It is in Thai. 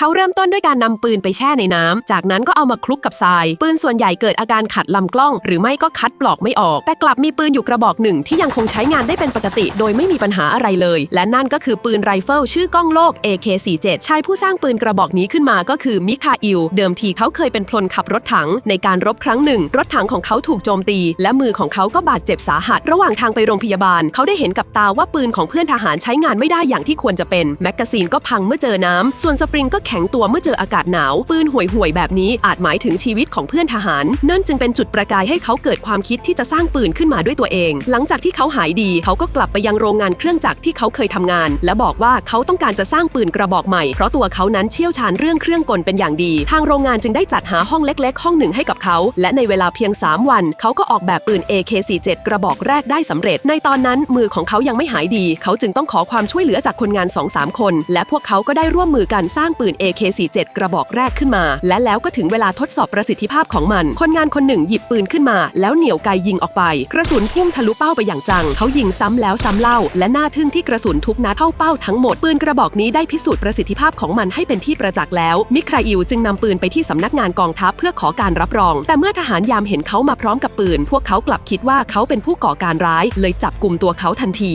เขาเริ่มต้นด้วยการนำปืนไปแช่ในน้ำจากนั้นก็เอามาคลุกกับทราย ปืนส่วนใหญ่เกิดอาการขัดลำกล้อง หรือไม่ก็คัดปลอกไม่ออก แต่กลับมีปืนอยู่กระบอกหนึ่งที่ยังคงใช้งานได้เป็นปกติ โดยไม่มีปัญหาอะไรเลย และนั่นก็คือปืนไรเฟิลชื่อกล้องโลก AK47 ชายผู้สร้างปืนกระบอกนี้ขึ้นมาก็คือมิคาอิล เดิมทีเขาเคยเป็นพลขับรถถัง ในการรบครั้งหนึ่ง รถถังของเขาถูกโจมตี และมือของเขาก็บาดเจ็บสาหัส ระหว่างทางไปโรงพยาบาล เขาได้เห็นกับตาว่าปืนของเพื่อนทหารใช้งานไม่ได้อย่างที่ควรจะเป็นแมกกาซีนก็พังเมื่อเจอน้ำส่วนสปริงก็แข็งตัวเมื่อเจออากาศหนาว ปืนห่วยๆแบบนี้อาจหมายถึงชีวิตของเพื่อนทหาร นั่นจึงเป็นจุดประกายให้เขาเกิดความคิดที่จะสร้างปืนขึ้นมาด้วยตัวเอง หลังจากที่เขาหายดีเขาก็กลับไปยังโรงงานเครื่องจักรที่เขาเคยทำงาน และบอกว่าเขาต้องการจะสร้างปืนกระบอกใหม่เพราะตัวเขานั้นเชี่ยวชาญเรื่องเครื่องกลเป็นอย่างดี ทางโรงงานจึงได้จัดหาห้องเล็ก ๆ ห้องหนึ่งให้กับเขา และในเวลาเพียง 3 วัน เขาก็ออกแบบปืน AK47 กระบอกแรกได้สำเร็จ ในตอนนั้นมือของเขายังไม่หายดี เขาจึงต้องขอความช่วยเหลือจากคนงาน2-3คน และพวกเขาก็ได้ร่วมมือกันสร้างปืน AK47 กระบอกแรกขึ้นมา และแล้วก็ถึงเวลาทดสอบประสิทธิภาพของมัน คนงานคนหนึ่งหยิบปืนขึ้นมา แล้วเหนี่ยวไกยิงออกไป กระสุนพุ่งทะลุเป้าไปอย่างจัง เขายิงซ้ำแล้วซ้ำเล่า และน่าทึ่งที่กระสุนทุกนัดเข้าเป้าทั้งหมด ปืนกระบอกนี้ได้พิสูจน์ประสิทธิภาพของมันให้เป็นที่ประจักษ์แล้ว มิคราอิลจึงนำปืนไปที่สำนักงานกองทัพเพื่อขอการรับรอง แต่เมื่อทหารยามเห็นเขามาพร้อมกับปืน พวกเขากลับคิดว่าเขาเป็นผู้ก่อการร้าย เลยจับกลุ่มตัวเขาทันที